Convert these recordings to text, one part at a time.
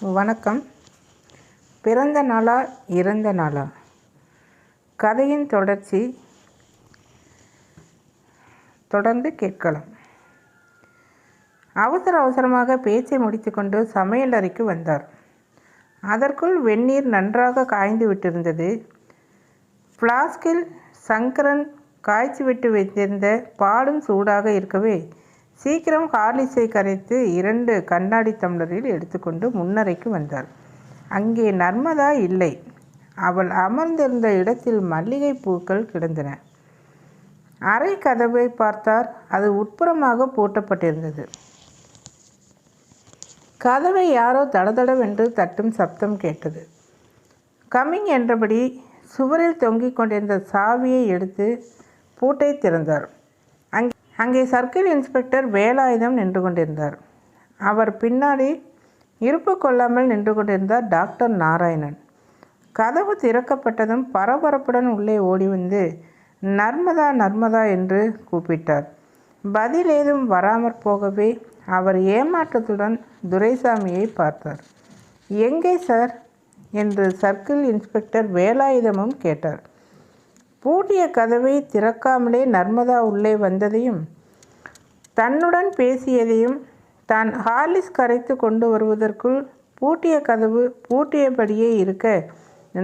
வணக்கம். பிறந்த நாளா இறந்த நாளா? கதையின் தொடர்ச்சி தொடர்ந்து கேட்கலாம். அவசர அவசரமாக பேச்சை முடித்துக்கொண்டு சமையலறைக்கு வந்தார். அதற்குள் வெந்நீர் நன்றாக காய்ந்து விட்டிருந்தது. ஃப்ளாஸ்கில் சங்கரன் காய்ச்சி விட்டு வைத்திருந்த பாலும் சூடாக இருக்கவே சீக்கிரம் ஹார்லிஸை கரைத்து இரண்டு கண்ணாடி டம்ளரில் எடுத்துக்கொண்டு முன்னறைக்கு வந்தார் அங்கே நர்மதா இல்லை. அவள் அமர்ந்திருந்த இடத்தில் மல்லிகை பூக்கள் கிடந்தன. அறை கதவை பார்த்தார். அது உட்புறமாக பூட்டப்பட்டிருந்தது. கதவை யாரோ தடதடவென்று தட்டும் சப்தம் கேட்டது. கம்மிங் என்றபடி சுவரில் தொங்கிக் கொண்டிருந்த சாவியை எடுத்து பூட்டை திறந்தார். அங்கே சர்க்கிள் இன்ஸ்பெக்டர் வேலாயுதம் நின்று கொண்டிருந்தார். அவர் பின்னாடி இருப்பு கொள்ளாமல் நின்று கொண்டிருந்தார் டாக்டர் நாராயணன். கதவு திறக்கப்பட்டதும் பரபரப்புடன் உள்ளே ஓடி வந்து நர்மதா நர்மதா என்று கூப்பிட்டார். பதில் ஏதும் வராமற் போகவே அவர் ஏமாற்றத்துடன் துரைசாமியை பார்த்தார். எங்கே சார்? என்று சர்க்கிள் இன்ஸ்பெக்டர் வேலாயுதமும் கேட்டார். பூட்டிய கதவை திறக்காமலே நர்மதா உள்ளே வந்ததையும் தன்னுடன் பேசியதையும் தான் ஹார்லிஸ் கரைத்து கொண்டு வருவதற்குள் பூட்டிய கதவு பூட்டியபடியே இருக்க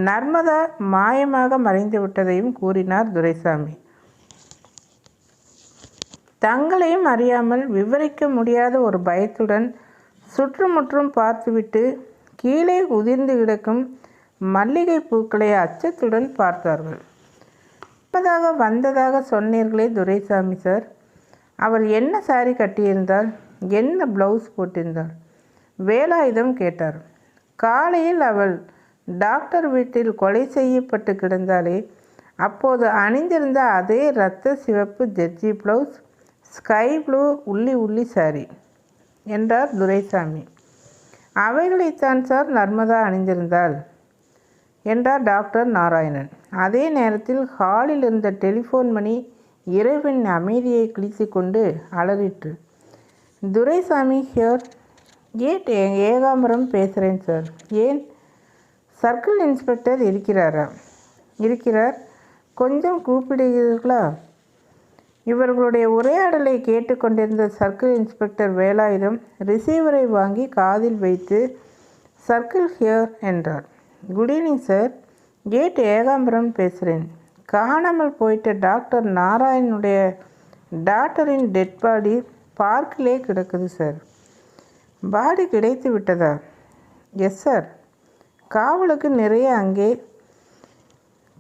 நர்மதா மாயமாக மறைந்து விட்டதையும் கூறினார் துரைசாமி. தங்களையும் அறியாமல் விவரிக்க முடியாத ஒரு பயத்துடன் சுற்றுமுற்றும் பார்த்துவிட்டு கீழே உதிர்ந்து கிடக்கும் மல்லிகை பூக்களை அச்சத்துடன் பார்த்தார்கள். இப்பதாக வந்ததாக சொன்னீர்களே துரைசாமி சார். அவள் என்ன சாரி கட்டியிருந்தாள்? என்ன ப்ளவுஸ் போட்டிருந்தாள்? வேலாயுதம் கேட்டார். காலையில் அவள் டாக்டர் வீட்டில் கொலை செய்யப்பட்டு கிடந்தாலே அப்போது அணிந்திருந்த அதே இரத்த சிவப்பு ஜெர்ஜி ப்ளவுஸ் ஸ்கை ப்ளூ உள்ளி உள்ளி சாரி என்றார் துரைசாமி. அவைகளைத்தான் சார் நர்மதா அணிந்திருந்தாள் என்றார் டாக்டர் நாராயணன். அதே நேரத்தில் ஹாலில் இருந்த டெலிஃபோன் மணி இரவின் அமைதியை கிழித்து கொண்டு அலறிற்று. துரைசாமி ஹியர் ஏட் ஏகாம்பரம் பேசுகிறேன் சார். ஏன்? சர்க்கிள் இன்ஸ்பெக்டர் இருக்கிறாரா? இருக்கிறார். கொஞ்சம் கூப்பிடுகிறீர்களா? இவர்களுடைய உரையாடலை கேட்டுக்கொண்டிருந்த சர்க்கிள் இன்ஸ்பெக்டர் வேலாயுதம் ரிசீவரை வாங்கி காதில் வைத்து சர்க்கிள் ஹியர் என்றார். Good evening sir. Head Ekambaram பேசுகிறேன் காணாமல் போயிட்ட டாக்டர் நாராயணனுடைய டாக்டரின் டெட் பாடி பார்க்கிலே கிடக்குது சார். பாடி கிடைத்து விட்டதா? Yes sir. காவலுக்கு நிறைய அங்கே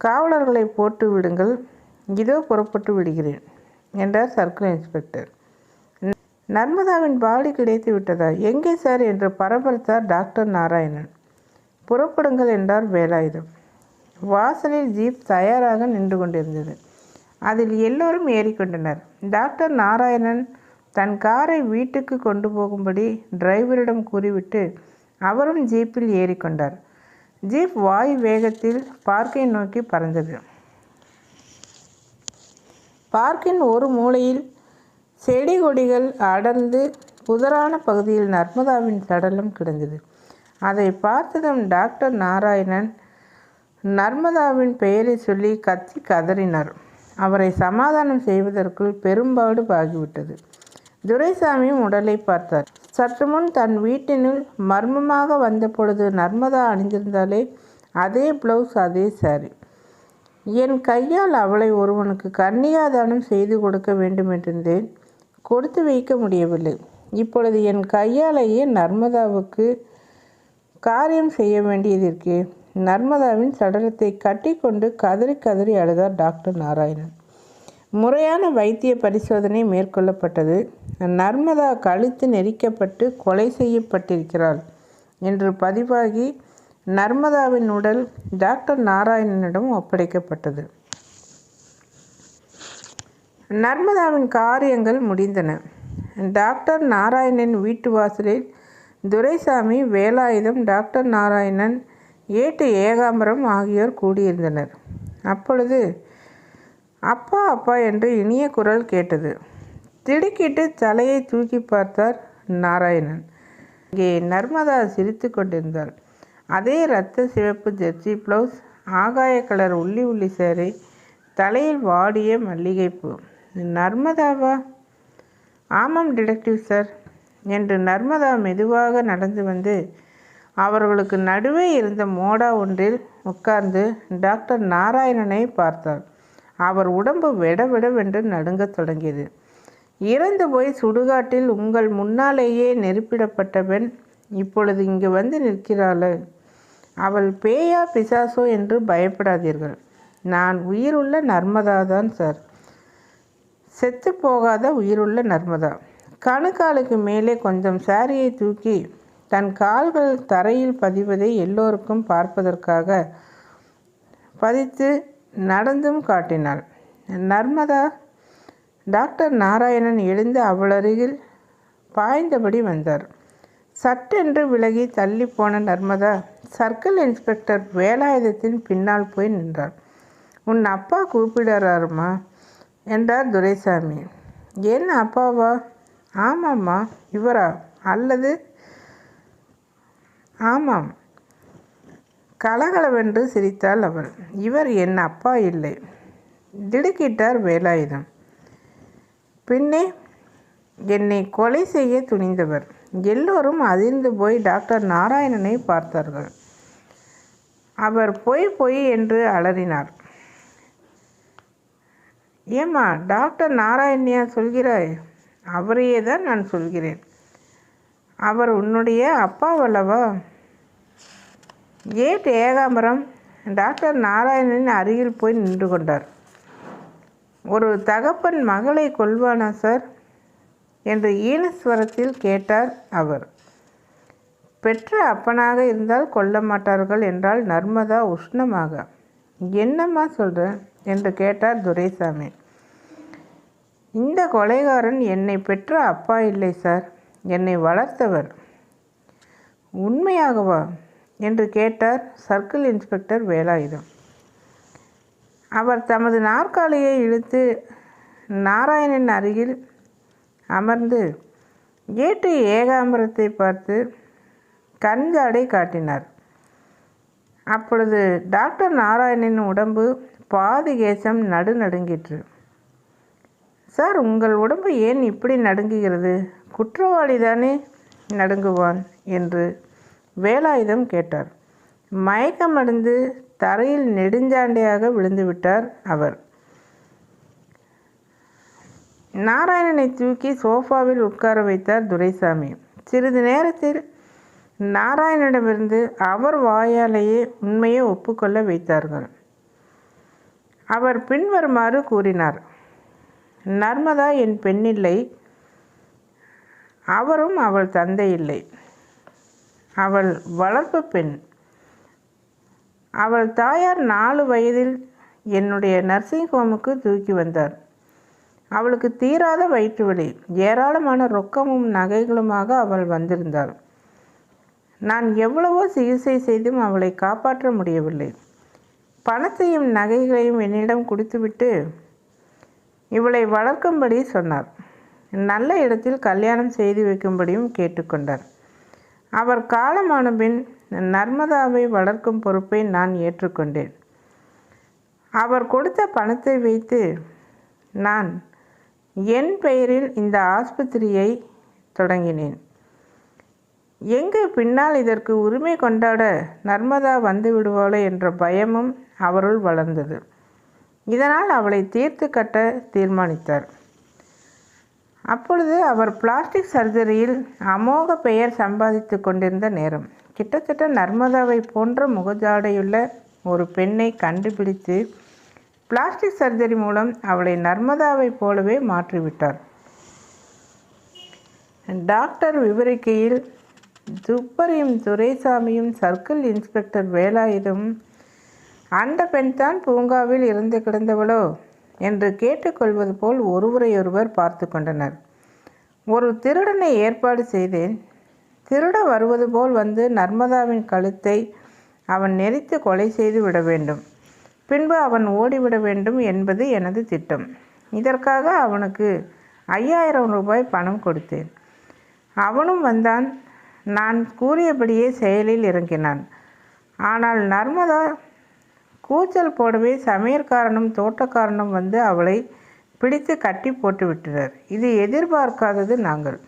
காவலர்களை போட்டு விடுங்கள். இதோ புறப்பட்டு விடுகிறேன் என்றார் சர்க்கிள் இன்ஸ்பெக்டர். நர்மதாவின் பாடி கிடைத்து விட்டதா? எங்கே சார்? என்று பரபரத்தார் டாக்டர் நாராயணன். புறப்படுங்கள் என்றார் வேலாயுதம். வாசலில் ஜீப் தயாராக நின்று கொண்டிருந்தது. அதில் எல்லோரும் ஏறிக்கொண்டனர். டாக்டர் நாராயணன் தன் காரை வீட்டுக்கு கொண்டு போகும்படி டிரைவரிடம் கூறிவிட்டு அவரும் ஜீப்பில் ஏறிக்கொண்டார். ஜீப் வாயு வேகத்தில் பார்க்கை நோக்கி பறந்தது. பார்க்கின் ஒரு மூலையில் செடி கொடிகள் அடர்ந்து புதரான பகுதியில் நர்மதாவின் சடலம் கிடந்தது. அதை பார்த்ததும் டாக்டர் நாராயணன் நர்மதாவின் பெயரை சொல்லி கத்தி கதறினார். அவரை சமாதானம் செய்வதற்குள் பெரும்பாடு ஆகிவிட்டது துரைசாமியும் உடலை பார்த்தார். சற்று முன் தன் வீட்டினுள் மர்மமாக வந்த பொழுது நர்மதா அணிந்திருந்தாலே அதே ப்ளவுஸ் அதே சாரி என் கையால் அவளை ஒருவனுக்கு கன்னியாதானம் செய்து கொடுக்க வேண்டுமென்றிருந்தேன். கொடுத்து வைக்க முடியவில்லை. இப்பொழுது என் கையாலேயே நர்மதாவுக்கு காரியம் செய்ய வேண்டியதற்கு நர்மதாவின் சடலத்தை கட்டிக்கொண்டு கதறி கதறி அழுதார் டாக்டர் நாராயணன். முறையான வைத்திய பரிசோதனை மேற்கொள்ளப்பட்டது. நர்மதா கழுத்து நெரிக்கப்பட்டு கொலை செய்யப்பட்டிருக்கிறாள் என்று பதிவாகி நர்மதாவின் உடல் டாக்டர் நாராயணனிடம் ஒப்படைக்கப்பட்டது. நர்மதாவின் காரியங்கள் முடிந்தன. டாக்டர் நாராயணன் வீட்டு வாசலில் துரைசாமி வேலாயுதம் டாக்டர் நாராயணன் ஏட்டு ஏகாம்பரம் ஆகியோர் கூடியிருந்தனர். அப்பொழுது அப்பா அப்பா என்று இனிய குரல் கேட்டது. திடுக்கிட்டு தலையை தூக்கி பார்த்தார் நாராயணன். இங்கே நர்மதா சிரித்து கொண்டிருந்தாள். அதே இரத்த சிவப்பு ஜெர்சி ப்ளவுஸ் ஆகாய கலர் உள்ளி உள்ளி சேரை தலையில் வாடிய மல்லிகைப்பூ. நர்மதாவா? ஆமாம் டிடெக்டிவ் சார் என்று நர்மதா மெதுவாக நடந்து வந்து அவர்களுக்கு நடுவே இருந்த மோடா ஒன்றில் உட்கார்ந்து டாக்டர் நாராயணனை பார்த்தாள் அவர் உடம்பு விடவிடவென்று நடுங்கத் தொடங்கியது. இறந்து போய் சுடுகாட்டில் உங்கள் முன்னாலேயே நெருப்பிடப்பட்ட பெண் இப்பொழுது இங்கு வந்து நிற்கிறாள். அவள் பேயா பிசாசோ என்று பயப்படாதீர்கள். நான் உயிருள்ள நர்மதா தான் சார். செத்து போகாத உயிருள்ள நர்மதா. கணுக்காலுக்கு மேலே கொஞ்சம் சாரியை தூக்கி தன் கால்கள் தரையில் பதிவதை எல்லோருக்கும் பார்ப்பதற்காக பதித்து நடந்தும் காட்டினாள். நர்மதா டாக்டர் நாராயணன் எழுந்து அவளருகில் பாய்ந்தபடி வந்தார். சட்டென்று விலகி தள்ளி போன நர்மதா சர்க்கிள் இன்ஸ்பெக்டர் வேலாயுதத்தின் பின்னால் போய் நின்றார். உன் அப்பா கூப்பிடுறாருமா? என்றார் துரைசாமி. என் அப்பாவா? ஆமாம்மா இவரா? அல்லது ஆமாம். கலகலவென்று சிரித்தாள் அவள். இவர் என் அப்பா இல்லை. திடுக்கிட்டார் வேலாயுதம். பின்னே என்னை கொலை செய்ய துணிந்தவர். எல்லோரும் அதிர்ந்து போய் டாக்டர் நாராயணனை பார்த்தார்கள். அவர் பொய் பொய் என்று அலறினார். ஏம்மா டாக்டர் நாராயணியா சொல்கிறாய்? அவரையே தான் நான் சொல்கிறேன். அவர் உன்னுடைய அப்பாவல்லவா ஏட் ஏகாம்பரம் டாக்டர் நாராயணனின் அருகில் போய் நின்று கொண்டார். ஒரு தகப்பன் மகளை கொள்வானா சார்? என்று ஈனஸ்வரத்தில் கேட்டார் அவர். பெற்ற அப்பனாக இருந்தால் கொல்ல மாட்டார்கள் என்றால் நர்மதா உஷ்ணமாக. என்னம்மா சொல்கிற என்று கேட்டார் துரைசாமி. இந்த கொலைகாரன் என்னை பெற்ற அப்பா இல்லை சார். என்னை வளர்த்தவர். உண்மையாகவா? என்று கேட்டார் சர்க்கிள் இன்ஸ்பெக்டர் வேலாயுதம். அவர் தமது நாற்காலியை இழுத்து நாராயணன் அருகில் அமர்ந்து ஏட்டு ஏகாம்பரத்தை பார்த்து கண்காடை காட்டினார். அப்பொழுது டாக்டர் நாராயணன் உடம்பு பாதி கேசம் நடுநடுங்கிற்று சார் உங்கள் உடம்பு ஏன் இப்படி நடுங்குகிறது? குற்றவாளி தானே நடுங்குவான்? என்று வேலாயுதம் கேட்டார். மயக்கமடைந்து தரையில் நெடுஞ்சாண்டையாக விழுந்துவிட்டார் அவர். நாராயணனை தூக்கி சோஃபாவில் உட்கார வைத்தார் துரைசாமி. சிறிது நேரத்தில் நாராயணனிடமிருந்து அவர் வாயாலேயே உண்மையை ஒப்புக்கொள்ள வைத்தார்கள். அவர் பின்வருமாறு கூறினார் நர்மதா என் பெண்ணில்லை அவரும் அவள் தந்தை இல்லை அவள் வளர்ப்பு பெண். அவள் தாயார் நாலு வயதில் என்னுடைய நர்சிங் ஹோமுக்கு தூக்கி வந்தார். அவளுக்கு தீராத வயிற்று வலி ஏராளமான ரொக்கமும் நகைகளுமாக அவள் வந்திருந்தாள். நான் எவ்வளவோ சிகிச்சை செய்தும் அவளை காப்பாற்ற முடியவில்லை. பணத்தையும் நகைகளையும் என்னிடம் கொடுத்துவிட்டு இவளை வளர்க்கும்படி சொன்னார். நல்ல இடத்தில் கல்யாணம் செய்து வைக்கும்படியும் கேட்டுக்கொண்டார். அவர் காலமான பின் நர்மதாவை வளர்க்கும் பொறுப்பை நான் ஏற்றுக்கொண்டேன். அவர் கொடுத்த பணத்தை வைத்து நான் என் பெயரில் இந்த ஆஸ்பத்திரியை தொடங்கினேன். எங்கு பின்னால் இதற்கு உரிமை கொண்டாட நர்மதா வந்து விடுவாளோ என்ற பயமும் அவருள் வளர்ந்தது. இதனால் அவளை தீர்த்து கட்ட தீர்மானித்தார். அப்பொழுது அவர் பிளாஸ்டிக் சர்ஜரியில் அமோக பெயர் சம்பாதித்து கொண்டிருந்த நேரம். கிட்டத்தட்ட நர்மதாவை போன்ற முகஜாடையுள்ள ஒரு பெண்ணை கண்டுபிடித்து பிளாஸ்டிக் சர்ஜரி மூலம் அவளை நர்மதாவை போலவே மாற்றிவிட்டார். டாக்டர் விவரிக்கையில் துப்பரியும் துரைசாமியும் சர்க்கிள் இன்ஸ்பெக்டர் வேலாயுதம் அந்த பெண் தான் பூங்காவில் இருந்து கிடந்தவளோ? என்று கேட்டுக்கொள்வது போல் ஒருவரையொருவர் பார்த்து கொண்டனர். ஒரு திருடனை ஏற்பாடு செய்தேன். திருட வருவது போல் வந்து நர்மதாவின் கழுத்தை அவன் நெரித்து கொலை செய்து விட வேண்டும். பின்பு அவன் ஓடிவிட வேண்டும் என்பது எனது திட்டம். இதற்காக அவனுக்கு ஐயாயிரம் ரூபாய் பணம் கொடுத்தேன். அவனும் வந்தான். நான் கூறியபடியே செயலில் இறங்கினான். ஆனால் நர்மதா கூச்சல் போடவே சமையற்காரனும் தோட்டக்காரனும் வந்து அவளை பிடித்து கட்டி போட்டு விட்டனர். இது எதிர்பார்க்காதது நாங்கள்.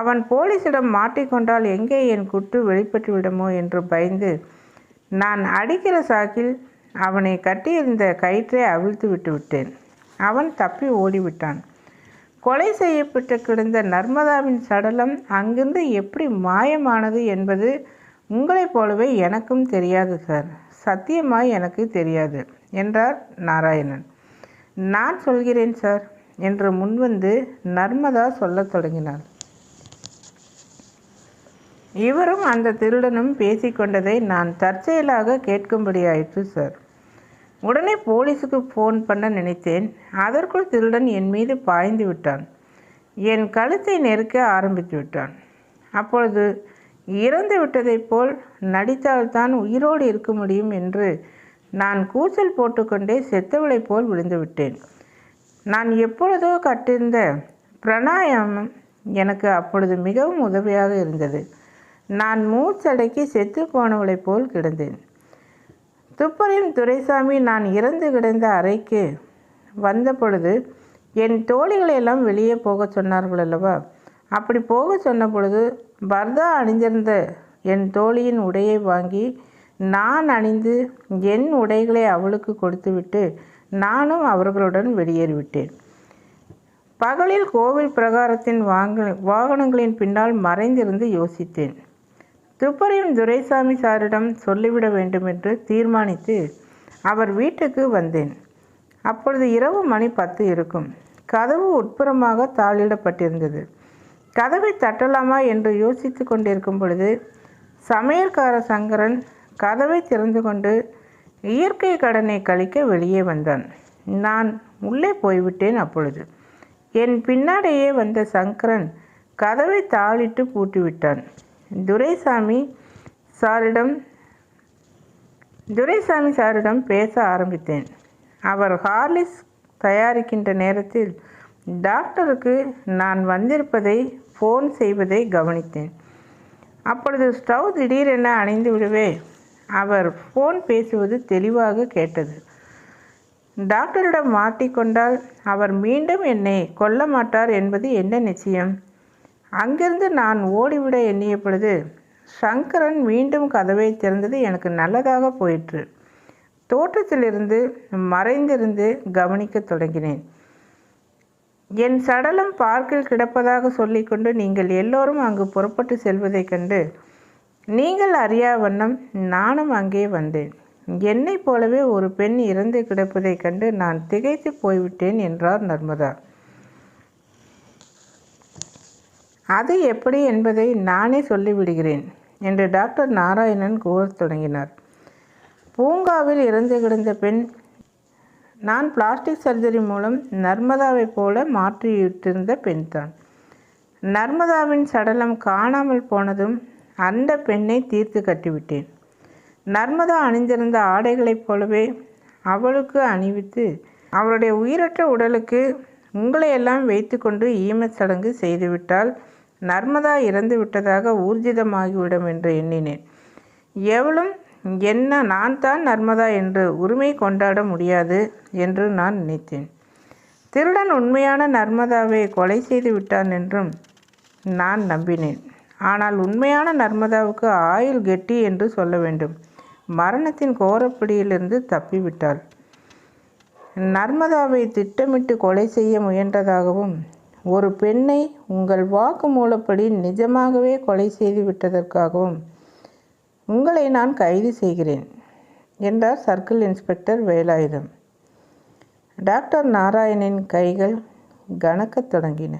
அவன் போலீசிடம் மாட்டிக்கொண்டால் எங்கே என் குட்டு வெளிப்பட்டு விடுமோ என்று பயந்து நான் அடிக்கிற சாக்கில் அவனை கட்டியிருந்த கயிற்றை அவிழ்த்து விட்டு விட்டேன். அவன் தப்பி ஓடிவிட்டான். கொலை செய்யப்பட்டு கிடந்த நர்மதாவின் சடலம் அங்கிருந்து எப்படி மாயமானது என்பது உங்களைப் போலவே எனக்கும் தெரியாது சார். சத்தியமாய் எனக்கு தெரியாது என்றார் நாராயணன். நான் சொல்கிறேன் சார் என்று முன்வந்து நர்மதா சொல்லத் தொடங்கினார் இவரும் அந்த திருடனும் பேசிக்கொண்டதை நான் தற்செயலாக கேட்கும்படியாயிற்று சார். உடனே போலீஸுக்கு ஃபோன் பண்ண நினைத்தேன். அதற்குள் திருடன் என் மீது பாய்ந்து விட்டான். என் கழுத்தை நெருக்க ஆரம்பித்து விட்டான். அப்பொழுது இறந்து விட்டதைப் போல் நடித்தால்தான் உயிரோடு இருக்க முடியும் என்று நான் கூச்சல் போட்டுக்கொண்டே செத்தவளைப் போல் விழுந்துவிட்டேன் நான் எப்பொழுதோ கட்டிருந்த பிராணாயாமம் எனக்கு அப்பொழுது மிகவும் உதவியாக இருந்தது. நான் மூச்சடக்கி செத்து போனவளைப் போல் கிடந்தேன். துப்பரின் துரைசாமி நான் இறந்து கிடந்த அறைக்கு வந்த பொழுது என் தோழிகளையெல்லாம் வெளியே போக சொன்னார்கள் அல்லவா? அப்படி போக சொன்ன பொழுது பர்தா அணிந்திருந்த என் தோழியின் உடையை வாங்கி நான் அணிந்து என் உடைகளை அவளுக்கு கொடுத்துவிட்டு நானும் அவர்களுடன் வெளியேறிவிட்டேன். பகலில் கோவில் பிரகாரத்தின் வாங்க வாகனங்களின் பின்னால் மறைந்திருந்து யோசித்தேன். துப்பறியும் துரைசாமி சாரிடம் சொல்லிவிட வேண்டும் என்று தீர்மானித்து அவர் வீட்டுக்கு வந்தேன். அப்பொழுது இரவு மணி பத்து இருக்கும். கதவு உட்புறமாக தாளிடப்பட்டிருந்தது. கதவை தட்டலாமா என்று யோசித்து கொண்டிருக்கும் பொழுது சமையல்கார சங்கரன் கதவை திறந்து கொண்டு இயற்கை கடனை கழிக்க வெளியே வந்தான். நான் உள்ளே போய்விட்டேன் அப்பொழுது. என் பின்னாடியே வந்த சங்கரன் கதவை தாளிட்டு பூட்டிவிட்டான். துரைசாமி சாரிடம் துரைசாமி சாரிடம் பேச ஆரம்பித்தேன். அவர் ஹார்லிஸ் தயாரிக்கின்ற நேரத்தில் டாக்டருக்கு நான் வந்திருப்பதை ஃபோன் செய்வதை கவனித்தேன். அப்பொழுது ஸ்டவ் திடீரென அணைந்து விடவே. அவர் ஃபோன் பேசுவது தெளிவாக கேட்டது. டாக்டரிடம் மாட்டிக்கொண்டால் அவர் மீண்டும் என்னை கொல்ல மாட்டார் என்பது என்ன நிச்சயம்? அங்கிருந்து நான் ஓடிவிட எண்ணிய பொழுது சங்கரன் மீண்டும் கதவை திறந்தது எனக்கு நல்லதாக போயிற்று. தோட்டத்திலிருந்து மறைந்திருந்து கவனிக்க தொடங்கினேன். என் சடலம் பார்க்கில் கிடப்பதாக சொல்லிக்கொண்டு நீங்கள் எல்லோரும் அங்கு புறப்பட்டு செல்வதைக் கண்டு நீங்கள் அறியா வண்ணம் நானும் அங்கே வந்தேன். என்னைப் போலவே ஒரு பெண் இறந்து கிடப்பதைக் கண்டு நான் திகைத்து போய்விட்டேன் என்றார் நர்மதா. அது எப்படி என்பதை நானே சொல்லிவிடுகிறேன் என்று டாக்டர் நாராயணன் கூறத் தொடங்கினார். பூங்காவில் இறந்து கிடந்த பெண் நான் பிளாஸ்டிக் சர்ஜரி மூலம் நர்மதாவைப் போல மாற்றிவிட்டிருந்த பெண்தான் நர்மதாவின் சடலம் காணாமல் போனதும் அந்த பெண்ணை தீர்த்து கட்டிவிட்டேன். நர்மதா அணிந்திருந்த ஆடைகளைப் போலவே அவளுக்கு அணிவித்து அவருடைய உயிரற்ற உடலுக்கு உங்களையெல்லாம் வைத்துக்கொண்டு ஈமச் சடங்கு செய்துவிட்டால் நர்மதா இறந்து விட்டதாக ஊர்ஜிதமாகிவிடும் என்று எண்ணினேன். எவளும் என்ன நான் தான் நர்மதா என்று உரிமை கொண்டாட முடியாது என்று நான் நினைத்தேன். திருடன் உண்மையான நர்மதாவை கொலை செய்து விட்டான் என்றும் நான் நம்பினேன். ஆனால் உண்மையான நர்மதாவுக்கு ஆயுள் கெட்டி என்று சொல்ல வேண்டும். மரணத்தின் கோரப்பிடியிலிருந்து தப்பிவிட்டாள். நர்மதாவை திட்டமிட்டு கொலை செய்ய முயன்றதாகவும் ஒரு பெண்ணை உங்கள் வாக்குமூலப்படி நிஜமாகவே கொலை செய்து விட்டதற்காகவும் உங்களை நான் கைது செய்கிறேன் என்றார் சர்க்கிள் இன்ஸ்பெக்டர் வேலாயுதம். டாக்டர் நாராயணின் கைகள் கணக்கத் தொடங்கின.